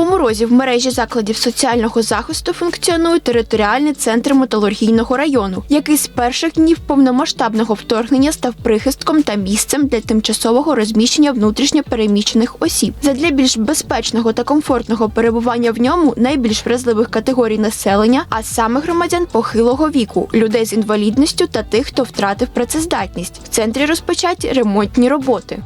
Кривому Розі в мережі закладів соціального захисту функціонує територіальний центр металургійного району, який з перших днів повномасштабного вторгнення став прихистком та місцем для тимчасового розміщення внутрішньо переміщених осіб. Задля більш безпечного та комфортного перебування в ньому найбільш вразливих категорій населення, а саме громадян похилого віку, людей з інвалідністю та тих, хто втратив працездатність. В центрі розпочаті ремонтні роботи.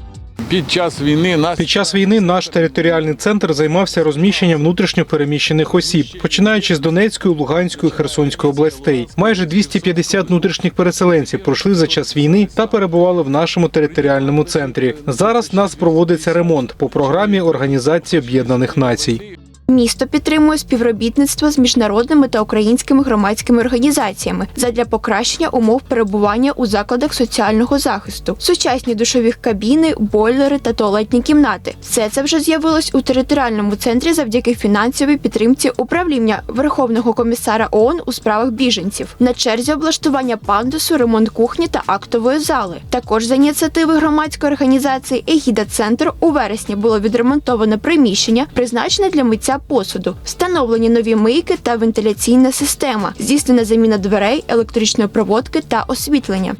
Під час війни наш Під час війни наш територіальний центр займався розміщенням внутрішньо переміщених осіб, починаючи з Донецької, Луганської, Херсонської областей. Майже 250 внутрішніх переселенців пройшли за час війни та перебували в нашому територіальному центрі. Зараз нас проводиться ремонт по програмі Організації Об'єднаних Націй. Місто підтримує співробітництво з міжнародними та українськими громадськими організаціями задля покращення умов перебування у закладах соціального захисту, сучасні душові кабіни, бойлери та туалетні кімнати. Все це вже з'явилось у територіальному центрі завдяки фінансовій підтримці управління Верховного комісара ООН у справах біженців. На черзі облаштування пандусу, ремонт кухні та актової зали. Також за ініціативи громадської організації Егіда Центр у вересні було відремонтоване приміщення, призначене для миття посуду, встановлені нові мийки та вентиляційна система, здійснена заміна дверей, електричної проводки та освітлення.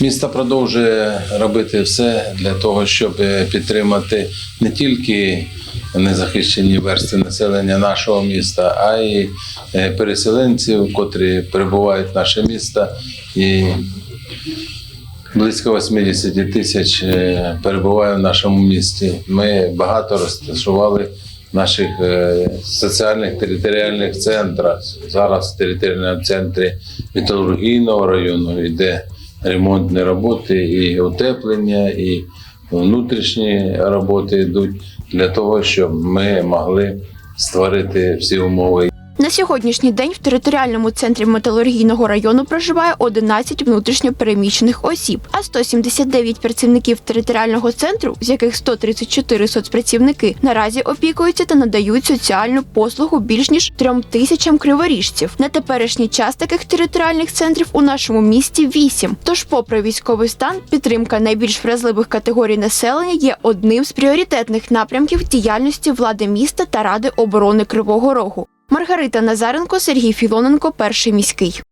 Місто продовжує робити все для того, щоб підтримати не тільки незахищені верстви населення нашого міста, а й е, переселенців, котрі перебувають в наше місто. І близько 80 тисяч е, перебуває в нашому місті. Ми багато розташували наших е, соціальних територіальних центрах. Зараз в територіальному центрі металургійного району йде ремонтні роботи, і утеплення, і внутрішні роботи йдуть для того, щоб ми могли створити всі умови На сьогоднішній день в територіальному центрі металургійного району проживає 11 внутрішньо переміщених осіб, а 179 працівників територіального центру, з яких 134 соцпрацівники, наразі опікуються та надають соціальну послугу більш ніж трьом тисячам криворіжців. На теперішній час таких територіальних центрів у нашому місті 8. Тож, попри військовий стан, підтримка найбільш вразливих категорій населення є одним з пріоритетних напрямків діяльності влади міста та ради оборони Кривого Рогу. Маргарита Назаренко, Сергій Філоненко, перший міський.